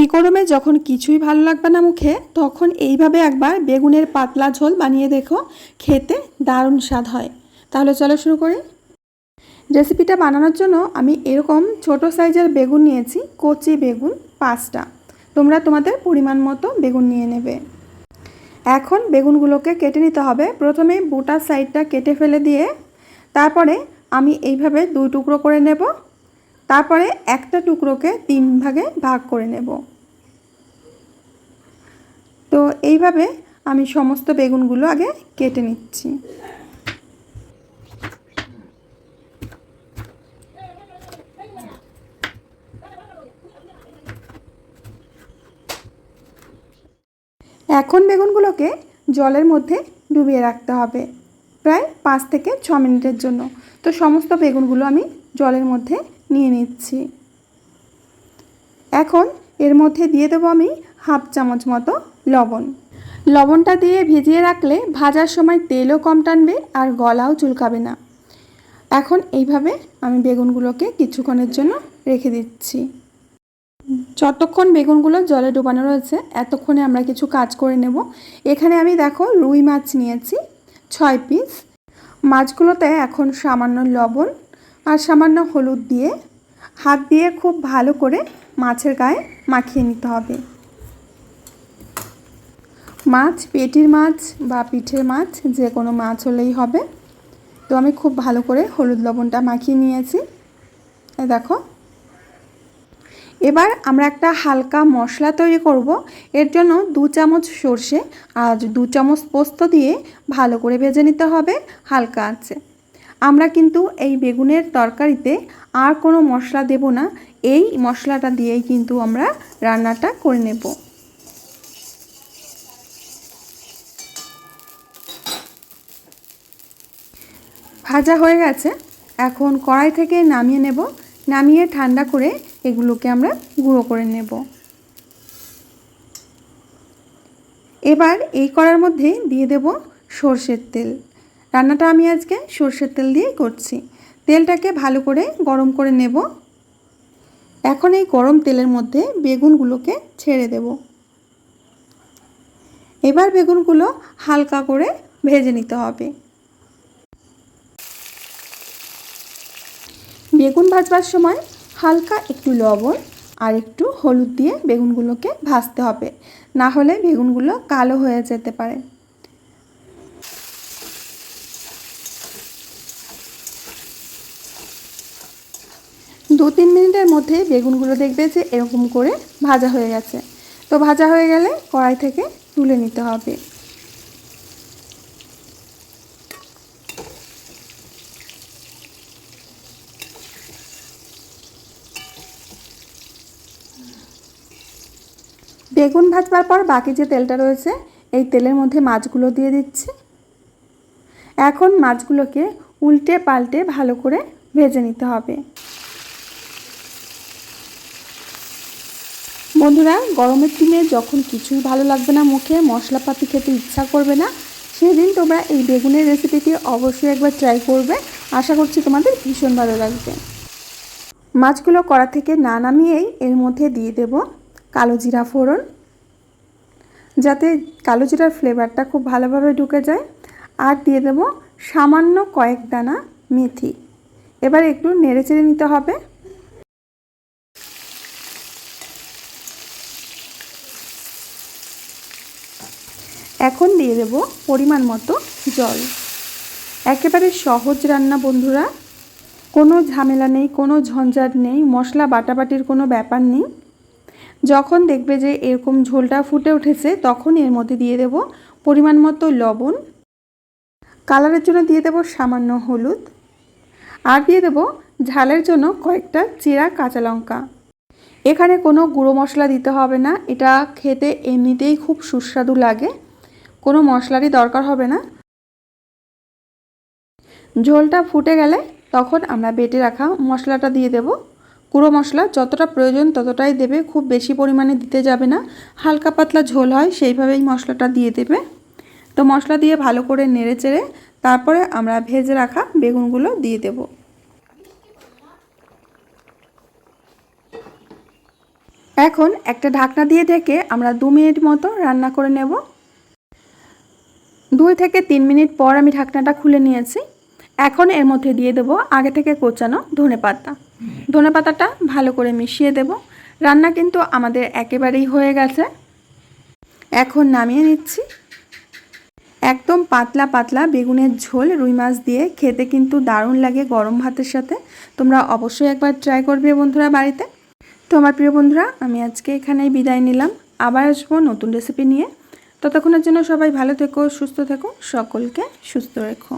এই গরমে যখন কিছুই ভালো লাগবে না মুখে, তখন এইভাবে একবার বেগুনের পাতলা ঝোল বানিয়ে দেখো, খেতে দারুণ স্বাদ হয়। তাহলে চলো শুরু করি। রেসিপিটা বানানোর জন্য আমি এরকম ছোট সাইজের বেগুন নিয়েছি, কচি বেগুন পাঁচটা। তোমরা তোমাদের পরিমাণ মতো বেগুন নিয়ে নেবে। এখন বেগুনগুলোকে কেটে নিতে হবে। প্রথমে বুটার সাইডটা কেটে ফেলে দিয়ে, তারপরে আমি এইভাবে দুই টুকরো করে নেব। তারপরে একটা টুকরোকে তিন ভাগে ভাগ করে নেব। তো এইভাবে আমি সমস্ত বেগুনগুলো আগে কেটে নিচ্ছি। এখন বেগুনগুলোকে জলের মধ্যে ডুবিয়ে রাখতে হবে প্রায় পাঁচ থেকে ছ মিনিটের জন্য। তো সমস্ত বেগুনগুলো আমি জলের মধ্যে নিয়ে নিচ্ছি। এখন এর মধ্যে দিয়ে দেবো আমি হাফ চামচ মতো লবণ। লবণটা দিয়ে ভিজিয়ে রাখলে ভাজার সময় তেলও কম টানবে আর গলাও চুলকাবে না। এখন এইভাবে আমি বেগুনগুলোকে কিছুক্ষণের জন্য রেখে দিচ্ছি। যতক্ষণ বেগুনগুলো জলে ডুবানো রয়েছে, এতক্ষণে আমরা কিছু কাজ করে নেব। এখানে আমি দেখো রুই মাছ নিয়েছি, ছয় পিস মাছগুলোতে এখন সামান্য লবণ আর সামান্য হলুদ দিয়ে হাত দিয়ে খুব ভালো করে মাছের গায়ে মাখিয়ে নিতে হবে। মাছ, পেটির মাছ বা পিঠের মাছ, যে কোনো মাছ হলেই হবে। তো আমি খুব ভালো করে হলুদ লবণটা মাখিয়ে নিয়েছি। দেখো। এবার আমরা একটা হালকা মশলা তৈরি করব। এর জন্য দু চামচ সর্ষে আর দু চামচ পোস্ত দিয়ে ভালো করে ভেজে নিতে হবে হালকা আছে আমরা কিন্তু এই বেগুনের তরকারিতে আর কোনো মশলা দেব না। এই মশলাটা দিয়েই কিন্তু আমরা রান্নাটা করে নেব। ভাজা হয়ে গেছে। এখন কড়াই থেকে নামিয়ে নেব। নামিয়ে ঠান্ডা করে এগুলোকে আমরা গুঁড়ো করে নেব। এবার এই কড়ার মধ্যে দিয়ে দেব সর্ষের তেল। রান্নাটা আমি আজকে সর্ষের তেল দিয়েই করছি। তেলটাকে ভালো করে গরম করে নেব। এখন এই গরম তেলের মধ্যে বেগুনগুলোকে ছেড়ে দেব। এবার বেগুনগুলো হালকা করে ভেজে নিতে হবে। বেগুন ভাজবার সময় হালকা একটু লবণ আর একটু হলুদ দিয়ে বেগুনগুলোকে ভাজতে হবে। না হলে বেগুনগুলো কালো হয়ে যেতে পারে। দু তিন মিনিটের মধ্যে বেগুনগুলো দেখবে যে এরকম করে ভাজা হয়ে গেছে। তো ভাজা হয়ে গেলে কড়াই থেকে তুলে নিতে হবে। বেগুন ভাজবার পর বাকি যে তেলটা রয়েছে, এই তেলের মধ্যে মাছগুলো দিয়ে দিচ্ছি। এখন মাছগুলোকে উল্টে পাল্টে ভালো করে ভেজে নিতে হবে। বন্ধুরা গরমের দিনে যখন কিছুই ভালো লাগবে না মুখে, মশলাপাতি খেতে ইচ্ছা করবে না, সেদিন তোমরা এই বেগুনের রেসিপিটি অবশ্যই একবার ট্রাই করবে। আশা করছি তোমাদের ভীষণ ভালো লাগবে। মাছগুলো কড়া থেকে না নামিয়েই এর মধ্যে দিয়ে দেব কালো জিরা ফোড়ন। যাতে কালো জিরার ফ্লেভারটা খুব ভালোভাবে ঢুকে যায়। আর দিয়ে দেব সামান্য কয়েক দানা মেথি। এবার একটু নেড়ে চেড়ে নিতে হবে। এখন দিয়ে দেব পরিমাণ মতো জল। একেবারে সহজ রান্না বন্ধুরা। কোনো ঝামেলা নেই, কোনো ঝঞ্ঝাট নেই, মশলা বাটাবাটির কোনো ব্যাপার নেই। যখন দেখবে যে এরকম ঝোলটা ফুটে উঠেছে, তখন এর মধ্যে দিয়ে দেব পরিমাণ মতো লবণ। কালারের জন্য দিয়ে দেব সামান্য হলুদ। আর দিয়ে দেব ঝালের জন্য কয়েকটা চিরা কাঁচা লঙ্কা। এখানে কোনো গুঁড়ো মশলা দিতে হবে না। এটা খেতে এমনিতেই খুব সুস্বাদু লাগে। কোনো মশলারই দরকার হবে না। ঝোলটা ফুটে গেলে তখন আমরা বেটে রাখা মশলাটা দিয়ে দেব। গুঁড়ো মশলা যতটা প্রয়োজন ততটাই দেবে, খুব বেশি পরিমাণে দিতে যাবে না। হালকা পাতলা ঝোল হয়, সেইভাবেই মশলাটা দিয়ে দেবে। তো মশলা দিয়ে ভালো করে নেড়ে চেড়ে তারপরে আমরা ভেজে রাখা বেগুনগুলো দিয়ে দেব। এখন একটা ঢাকনা দিয়ে ঢেকে আমরা দু মিনিট মতো রান্না করে নেব। দুই থেকে তিন মিনিট পর আমি ঢাকনাটা খুলে নিয়েছি। এখন এর মধ্যে দিয়ে দেবো আগে থেকে কোচানো ধনে পাতা। ধনে পাতাটা ভালো করে মিশিয়ে দেব। রান্না কিন্তু আমাদের একেবারেই হয়ে গেছে। এখন নামিয়ে নিচ্ছি। একদম পাতলা পাতলা বেগুনের ঝোল, রুই মাছ দিয়ে খেতে কিন্তু দারুণ লাগে গরম ভাতের সাথে। তোমরা অবশ্যই একবার ট্রাই করবে বন্ধুরা বাড়িতে। তো আমার প্রিয় বন্ধুরা, আমি আজকে এখানেই বিদায় নিলাম। আবার আসব নতুন রেসিপি নিয়ে। ততক্ষণের জন্য সবাই ভালো থেকো সুস্থ থেকো সকলকে সুস্থ রেখো।